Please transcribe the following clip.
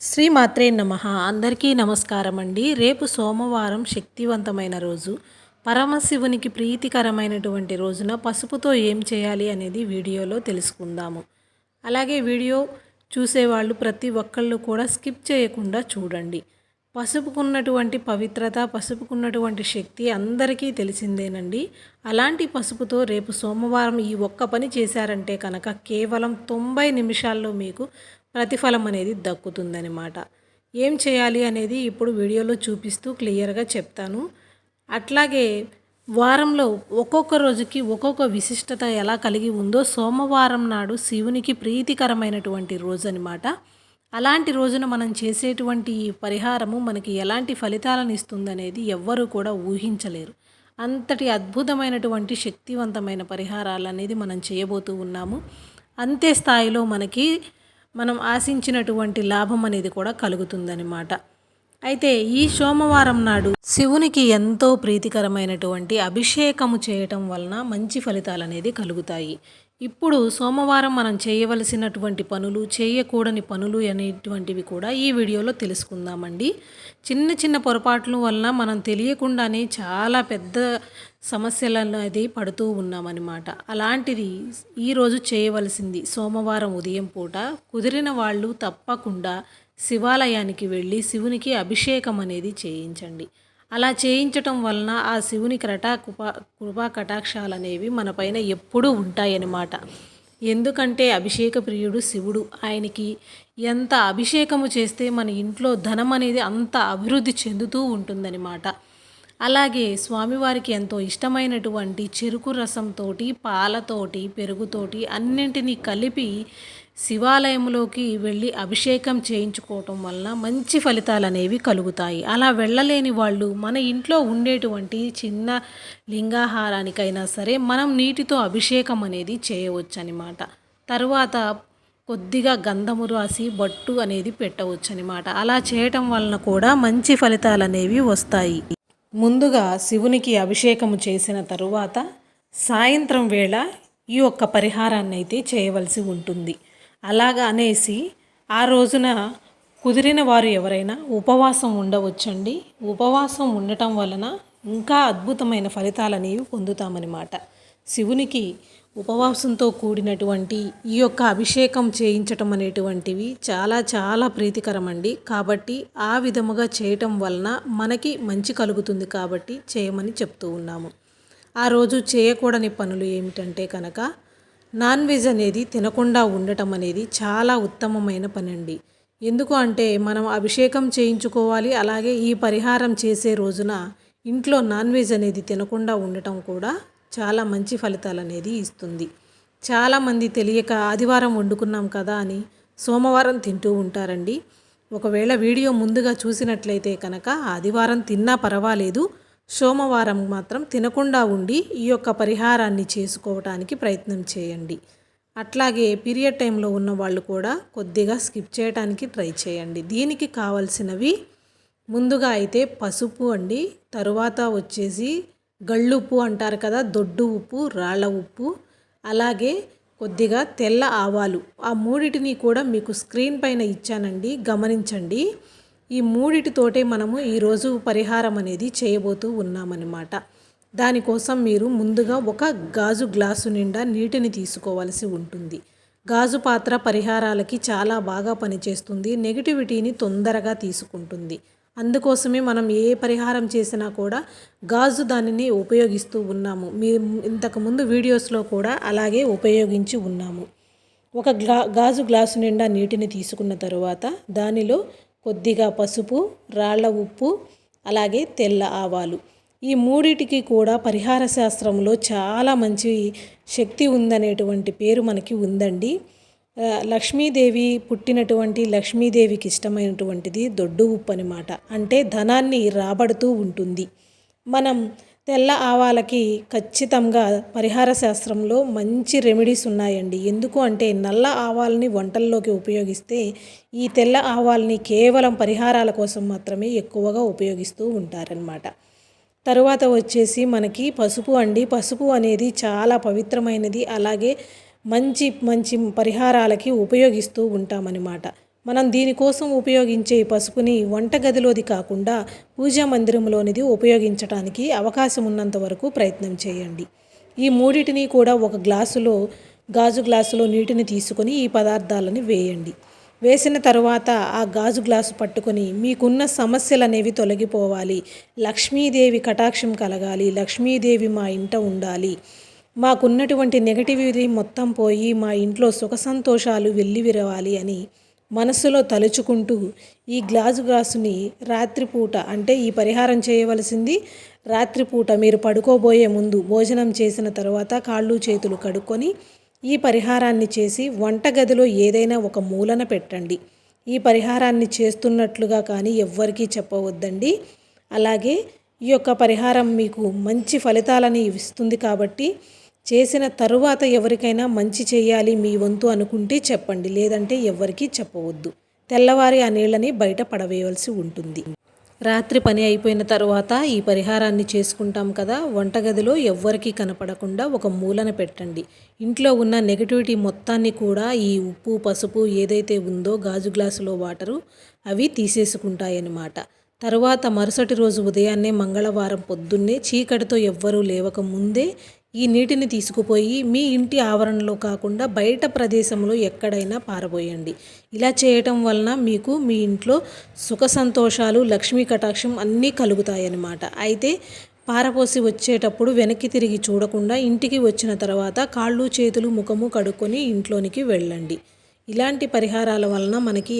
శ్రీమాత్రే నమ. అందరికీ నమస్కారం అండి రేపు సోమవారం శక్తివంతమైన రోజు. పరమశివునికి ప్రీతికరమైనటువంటి రోజున పసుపుతో ఏం చేయాలి అనేది వీడియోలో తెలుసుకుందాము. అలాగే వీడియో చూసేవాళ్ళు ప్రతి ఒక్కళ్ళు కూడా స్కిప్ చేయకుండా చూడండి. పసుపుకున్నటువంటి పవిత్రత పసుపుకున్నటువంటి శక్తి అందరికీ తెలిసిందేనండి. అలాంటి పసుపుతో రేపు సోమవారం ఈ ఒక్క పని చేశారంటే కనుక కేవలం తొంభై నిమిషాల్లో మీకు ప్రతిఫలం అనేది దక్కుతుందనమాట ఏం చేయాలి అనేది ఇప్పుడు వీడియోలో చూపిస్తూ క్లియర్గా చెప్తాను. అట్లాగే వారంలో ఒక్కొక్క రోజుకి ఒక్కొక్క విశిష్టత ఎలా కలిగి ఉందో సోమవారం నాడు శివునికి ప్రీతికరమైనటువంటి రోజు అనమాట అలాంటి రోజున మనం చేసేటువంటి పరిహారము మనకి ఎలాంటి ఫలితాలను ఇస్తుందనేది ఎవ్వరూ కూడా ఊహించలేరు. అంతటి అద్భుతమైనటువంటి శక్తివంతమైన పరిహారాలు అనేది మనం చేయబోతూ ఉన్నాము. అంతే స్థాయిలో మనకి మనం ఆశించినటువంటి లాభం అనేది కూడా కలుగుతుందన్నమాట. అయితే ఈ సోమవారం నాడు శివునికి ఎంతో ప్రీతికరమైనటువంటి అభిషేకము చేయటం వలన మంచి ఫలితాలు అనేది కలుగుతాయి. ఇప్పుడు సోమవారం మనం చేయవలసినటువంటి పనులు చేయకూడని పనులు అనేటువంటివి కూడా ఈ వీడియోలో తెలుసుకుందామండి. చిన్న చిన్న పొరపాట్ల వలన మనం తెలియకుండానే చాలా పెద్ద సమస్యలు అనేది పడుతూ ఉన్నామన్నమాట. అలాంటిది ఈరోజు చేయవలసింది సోమవారం ఉదయం పూట కుదిరిన వాళ్ళు తప్పకుండా శివాలయానికి వెళ్ళి శివునికి అభిషేకం అనేది చేయించండి. అలా చేయించటం వలన ఆ శివుని కటా కృపా కృపా కటాక్షాలు అనేవి మనపైన ఎప్పుడూ ఉంటాయన్నమాట. ఎందుకంటే అభిషేక ప్రియుడు శివుడు. ఆయనకి ఎంత అభిషేకము చేస్తే మన ఇంట్లో ధనం అనేది అంత అభివృద్ధి చెందుతూ ఉంటుందన్నమాట. అలాగే స్వామివారికి ఎంతో ఇష్టమైనటువంటి చెరుకు రసంతో పాలతోటి పెరుగుతోటి అన్నింటినీ కలిపి శివాలయంలోకి వెళ్ళి అభిషేకం చేయించుకోవటం వలన మంచి ఫలితాలు అనేవి కలుగుతాయి. అలా వెళ్ళలేని వాళ్ళు మన ఇంట్లో ఉండేటువంటి చిన్న లింగాహారానికైనా సరే మనం నీటితో అభిషేకం అనేది చేయవచ్చు అనమాట తర్వాత కొద్దిగా గంధము రాసి బట్టు అనేది పెట్టవచ్చు అనమాట అలా చేయటం వలన కూడా మంచి ఫలితాలు అనేవి వస్తాయి. ముందుగా శివునికి అభిషేకము చేసిన తరువాత సాయంత్రం వేళ ఈ యొక్క పరిహారాన్ని అయితే చేయవలసి ఉంటుంది. అలాగా అనేసి ఆ రోజున కుదిరిన వారు ఎవరైనా ఉపవాసం ఉండవచ్చండి. ఉపవాసం ఉండటం వలన ఇంకా అద్భుతమైన ఫలితాలు అనేవి పొందుతామన్నమాట. శివునికి ఉపవాసంతో కూడినటువంటి ఈ యొక్క అభిషేకం చేయించటం అనేటువంటివి చాలా చాలా ప్రీతికరం అండి కాబట్టి ఆ విధముగా చేయటం వలన మనకి మంచి కలుగుతుంది కాబట్టి చేయమని చెప్తూ ఉన్నాము. ఆ రోజు చేయకూడని పనులు ఏమిటంటే కనుక నాన్ వెజ్ అనేది తినకుండా ఉండటం అనేది చాలా ఉత్తమమైన పని అండి ఎందుకు అంటే మనం అభిషేకం చేయించుకోవాలి అలాగే ఈ పరిహారం చేసే రోజున ఇంట్లో నాన్ వెజ్ అనేది తినకుండా ఉండటం కూడా చాలా మంచి ఫలితాలు అనేది ఇస్తుంది. చాలామంది తెలియక ఆదివారం వండుకున్నాం కదా అని సోమవారం తింటూ ఉంటారండి. ఒకవేళ వీడియో ముందుగా చూసినట్లయితే కనుక ఆదివారం తిన్నా పర్వాలేదు సోమవారం మాత్రం తినకుండా ఉండి ఈ యొక్క పరిహారాన్ని చేసుకోవటానికి ప్రయత్నం చేయండి. అట్లాగే పీరియడ్ టైంలో ఉన్న వాళ్ళు కూడా కొద్దిగా స్కిప్ చేయడానికి ట్రై చేయండి. దీనికి కావలసినవి ముందుగా అయితే పసుపు అండి తరువాత వచ్చేసి గళ్ళుప్పు అంటారు కదా దొడ్డు ఉప్పు రాళ్ళ ఉప్పు అలాగే కొద్దిగా తెల్ల ఆవాలు. ఆ మూడిటిని కూడా మీకు స్క్రీన్ పైన ఇచ్చానండి గమనించండి. ఈ మూడిటితోటే మనము ఈరోజు పరిహారం అనేది చేయబోతూ ఉన్నామన్నమాట. దానికోసం మీరు ముందుగా ఒక గాజు గ్లాసు నిండా నీటిని తీసుకోవాల్సి ఉంటుంది. గాజు పాత్ర పరిహారాలకి చాలా బాగా పనిచేస్తుంది. నెగిటివిటీని తొందరగా తీసుకుంటుంది. అందుకోసమే మనం ఏ పరిహారం చేసినా కూడా గాజు దానిని ఉపయోగిస్తూ ఉన్నాము. మీ ఇంతకుముందు వీడియోస్లో కూడా అలాగే ఉపయోగించి ఉన్నాము. ఒక గ్లా గాజు గ్లాసు నిండా నీటిని తీసుకున్న తరువాత దానిలో కొద్దిగా పసుపు రాళ్ళ ఉప్పు అలాగే తెల్ల ఆవాలు. ఈ మూడిటికి కూడా పరిహార శాస్త్రంలో చాలా మంచి శక్తి ఉందనేటువంటి పేరు మనకి ఉందండి. లక్ష్మీదేవి పుట్టినటువంటి లక్ష్మీదేవికి ఇష్టమైనటువంటిది దొడ్డు ఉప్పు అనమాట అంటే ధనాన్ని రాబడుతూ ఉంటుంది. మనం తెల్ల ఆవాలకి ఖచ్చితంగా పరిహార శాస్త్రంలో మంచి రెమెడీస్ ఉన్నాయండి. ఎందుకు అంటే నల్ల ఆవాలని వంటల్లోకి ఉపయోగిస్తే ఈ తెల్ల ఆవాలని కేవలం పరిహారాల కోసం మాత్రమే ఎక్కువగా ఉపయోగిస్తూ ఉంటారనమాట తరువాత వచ్చేసి మనకి పసుపు అండి. పసుపు అనేది చాలా పవిత్రమైనది. అలాగే మంచి మంచి పరిహారాలకి ఉపయోగిస్తూ ఉంటామన్నమాట. మనం దీనికోసం ఉపయోగించే పసుపుని వంటగదిలోది కాకుండా పూజా మందిరంలోనిది ఉపయోగించడానికి అవకాశం ఉన్నంత వరకు ప్రయత్నం చేయండి. ఈ మూడిటిని కూడా ఒక గ్లాసులో గాజు గ్లాసులో నీటిని తీసుకొని ఈ పదార్థాలని వేయండి. వేసిన తర్వాత ఆ గాజు గ్లాసు పట్టుకొని మీకున్న సమస్యలు అనేవి తొలగిపోవాలి. లక్ష్మీదేవి కటాక్షం కలగాలి. లక్ష్మీదేవి మా ఇంట ఉండాలి. మాకున్నటువంటి నెగటివిటీ మొత్తం పోయి మా ఇంట్లో సుఖ సంతోషాలు వెల్లివిరవాలి అని మనసులో తలుచుకుంటూ ఈ గ్లాసు గ్లాసుని రాత్రిపూట అంటే ఈ పరిహారం చేయవలసింది రాత్రిపూట మీరు పడుకోబోయే ముందు భోజనం చేసిన తర్వాత కాళ్ళు చేతులు కడుక్కొని ఈ పరిహారాన్ని చేసి వంటగదిలో ఏదైనా ఒక మూలన పెట్టండి. ఈ పరిహారాన్ని చేస్తున్నట్లుగా కానీ ఎవ్వరికీ చెప్పవద్దండి. అలాగే ఈ యొక్క పరిహారం మీకు మంచి ఫలితాలని ఇస్తుంది కాబట్టి చేసిన తరువాత ఎవరికైనా మంచి చేయాలి మీ వంతు అనుకుంటే చెప్పండి లేదంటే ఎవ్వరికీ చెప్పవద్దు. తెల్లవారి ఆ నీళ్ళని బయట పడవేయవలసి ఉంటుంది. రాత్రి పని అయిపోయిన తర్వాత ఈ పరిహారాన్ని చేసుకుంటాం కదా వంటగదిలో ఎవ్వరికీ కనపడకుండా ఒక మూలన పెట్టండి. ఇంట్లో ఉన్న నెగటివిటీ మొత్తాన్ని కూడా ఈ ఉప్పు పసుపు ఏదైతే ఉందో గాజు గ్లాసులో వాటరు అవి తీసేసుకుంటాయన్నమాట. తరువాత మరుసటి రోజు ఉదయాన్నే మంగళవారం పొద్దున్నే చీకటితో ఎవ్వరూ లేవక ముందే ఈ నీటిని తీసుకుపోయి మీ ఇంటి ఆవరణలో కాకుండా బయట ప్రదేశంలో ఎక్కడైనా పారబోయండి. ఇలా చేయటం వలన మీకు మీ ఇంట్లో సుఖ సంతోషాలు లక్ష్మీ కటాక్షం అన్నీ కలుగుతాయన్నమాట. అయితే పారపోసి వచ్చేటప్పుడు వెనక్కి తిరిగి చూడకుండా ఇంటికి వచ్చిన తర్వాత కాళ్ళు చేతులు ముఖము కడుక్కొని ఇంట్లోనికి వెళ్ళండి. ఇలాంటి పరిహారాల వలన మనకి